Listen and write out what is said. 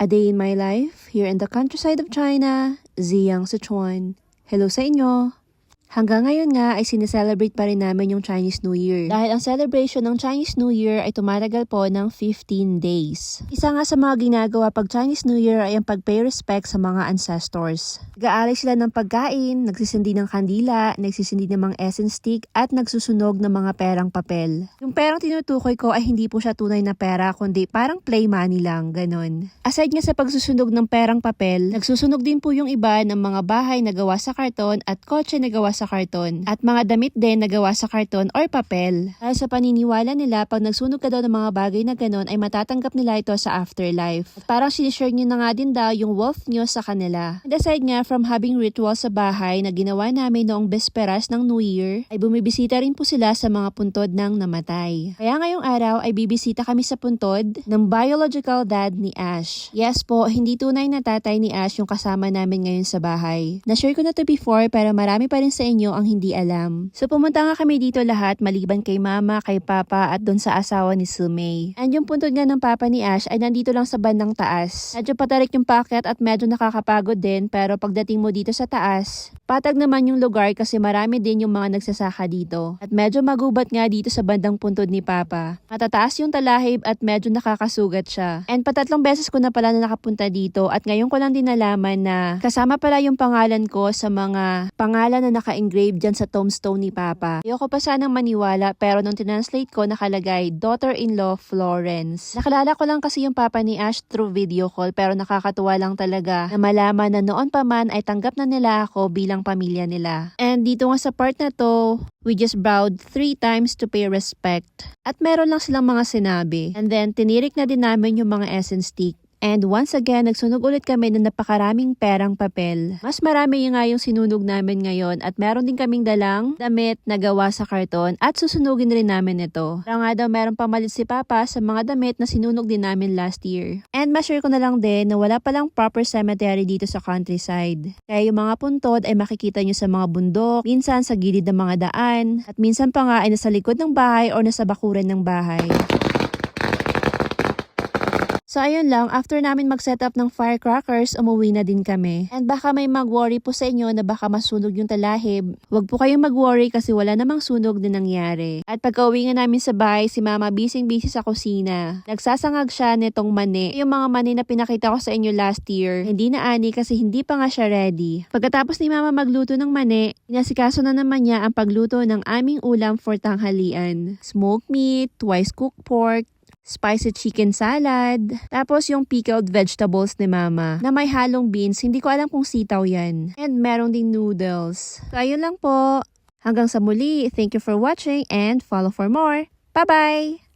A Day in My Life, here in the countryside of China, Ziyang Sichuan. Hello sa inyo! Hanggang ngayon nga ay sineselebrate pa rin namin yung Chinese New Year. Dahil ang celebration ng Chinese New Year ay tumatagal po ng 15 days. Isa nga sa mga ginagawa pag Chinese New Year ay ang pag-pay respect sa mga ancestors. Nag-aalay sila ng pagkain, nagsisindi ng kandila, nagsisindi ng mga essence stick, at nagsusunog ng mga perang papel. Yung perang tinutukoy ko ay hindi po siya tunay na pera, kundi parang play money lang, ganon. Aside nga sa pagsusunog ng perang papel, nagsusunog din po yung iba ng mga bahay na gawa sa karton at kotse na gawa sa karton. At mga damit din na gawa sa karton or papel. Dahil sa paniniwala nila, pag nagsunog ka daw ng mga bagay na ganon, ay matatanggap nila ito sa afterlife. At parang sinishare nyo na nga din daw yung wealth nyo sa kanila. And aside nga from having ritual sa bahay na ginawa namin noong besperas ng New Year, ay bumibisita rin po sila sa mga puntod ng namatay. Kaya ngayong araw ay bibisita kami sa puntod ng biological dad ni Ash. Yes po, hindi tunay na tatay ni Ash yung kasama namin ngayon sa bahay. Na-share ko na to before pero marami pa rin sa inyo ang hindi alam. So pumunta nga kami dito lahat maliban kay mama, kay papa at doon sa asawa ni Sumay. And yung puntod nga ng papa ni Ash ay nandito lang sa bandang taas. Medyo patarik yung packet at medyo nakakapagod din pero pagdating mo dito sa taas, patag naman yung lugar kasi marami din yung mga nagsasaka dito. At medyo magubat nga dito sa bandang puntod ni papa. Matataas yung talahib at medyo nakakasugat siya. And patatlong beses ko na pala na nakapunta dito at ngayon ko lang din nalaman na kasama pala yung pangalan ko sa mga pangalan na naka-engrave dyan sa tombstone ni Papa. Ayoko pa sanang maniwala pero nung tinranslate ko nakalagay daughter-in-law Florence. Nakalala ko lang kasi yung Papa ni Ash through video call pero nakakatuwa lang talaga na malaman na noon pa man ay tanggap na nila ako bilang pamilya nila. And dito nga sa part na to, we just bowed three times to pay respect. At meron lang silang mga sinabi. And then tinirik na din namin yung mga essence stick. And once again, nagsunog ulit kami ng napakaraming perang papel. Mas marami yung nga yung sinunog namin ngayon at meron din kaming dalang damit na gawa sa karton at susunugin rin namin ito. Para nga daw meron pamalit si Papa sa mga damit na sinunog din namin last year. And ma-share ko na lang din na wala palang proper cemetery dito sa countryside. Kaya yung mga puntod ay makikita nyo sa mga bundok, minsan sa gilid ng mga daan, at minsan pa nga ay nasa likod ng bahay or nasa bakuran ng bahay. So ayun lang, after namin mag-set up ng firecrackers, umuwi na din kami. And baka may mag-worry po sa inyo na baka masunog yung talahib. Huwag po kayong mag-worry kasi wala namang sunog na nangyari. At pagka uwi nga namin sa bahay, si mama busy-busy sa kusina. Nagsasangag siya nitong mani. Yung mga mani na pinakita ko sa inyo last year, hindi na ani kasi hindi pa nga siya ready. Pagkatapos ni mama magluto ng mani, inasikaso na naman niya ang pagluto ng aming ulam for tanghalian. Smoked meat, twice cooked pork, spicy chicken salad, tapos yung pickled vegetables ni mama na may halong beans, hindi ko alam kung sitaw yan. And meron ding noodles. So ayun lang po. Hanggang sa muli, thank you for watching and follow for more. Bye-bye!